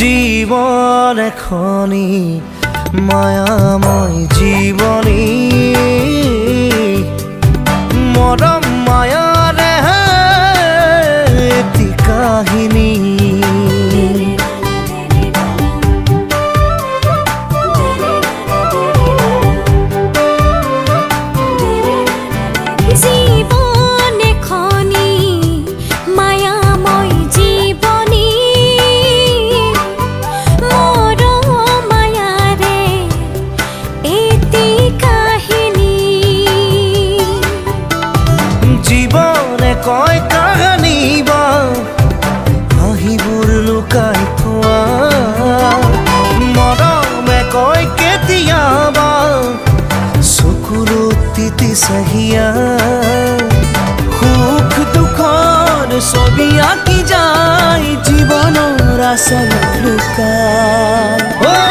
জীবন এখনি মায়াময় জীবনী। মরম চকুলো তিতি চাহিয়া সুখ দুখৰ ছবি আঁকি যায় জীৱনৰ আচলত লুকাই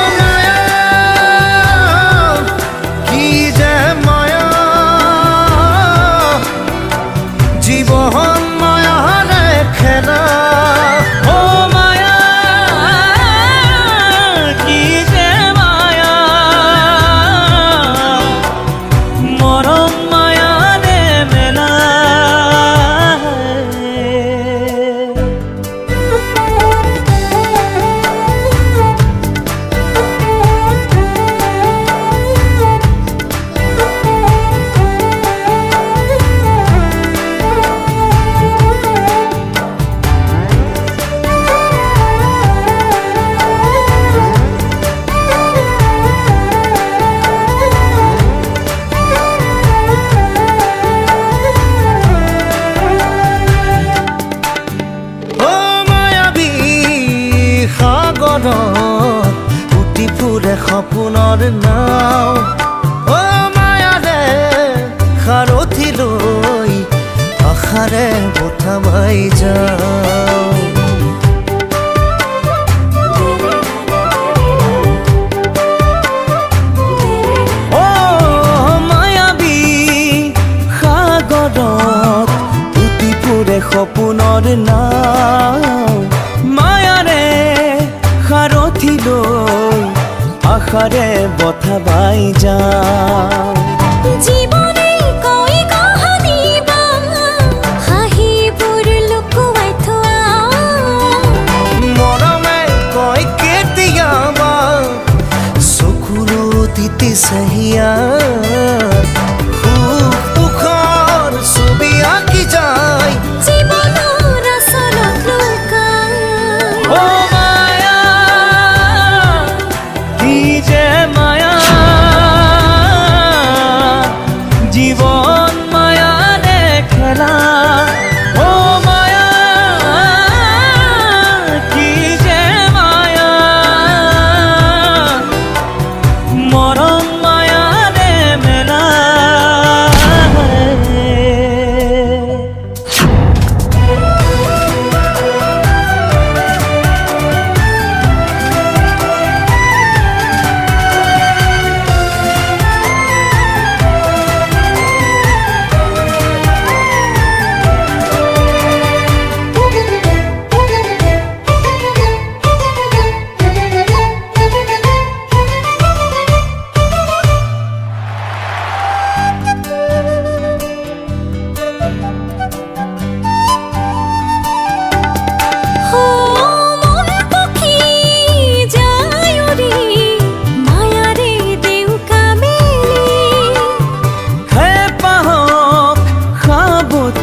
ফুৰে নাও ও মায়াৰে সাৰথি লৈ আশাৰে পঠাবাই যাওঁ। যাওঁ জীবনে কই কাহানী বা হাঁহিবোৰ লুকুৱাই থোৱা মৰমে কয় কেতিয়াবা চকুলো তিতি চাহিয়া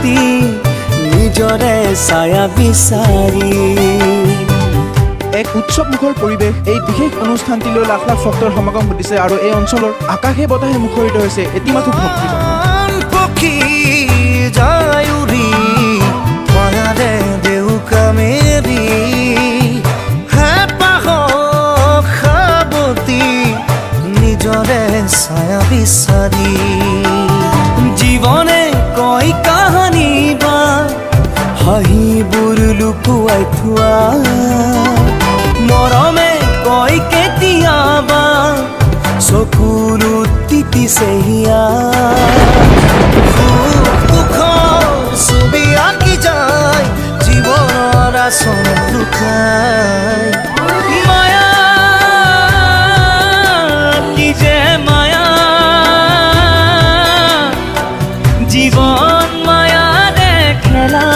সাৱতী নিজৰে ছায়া বিচাৰি। এক উৎসৱ মুখৰ পৰিৱেশ এই বিশেষ অনুষ্ঠানটিলৈ লাখ লাখ ভক্তৰ সমাগম ঘটিছে আৰু এই অঞ্চলৰ আকাশে বতাহে মুখৰিত হৈছে এটিমাথো ভক্তি পক্ষী যায় উৰি মায়াৰে দেউকা মেৰি নিজৰে ছায়া বিচাৰি। লুকুৱাই থোৱা মৰমে কয় কেতিয়াবা, চকুৰো তিতি চেহিয়া। ছবি আঁকি যায়, জীৱনৰ আচন দুখায় মায়া কি যে মায়া। জীৱন মায়াৰে খেলা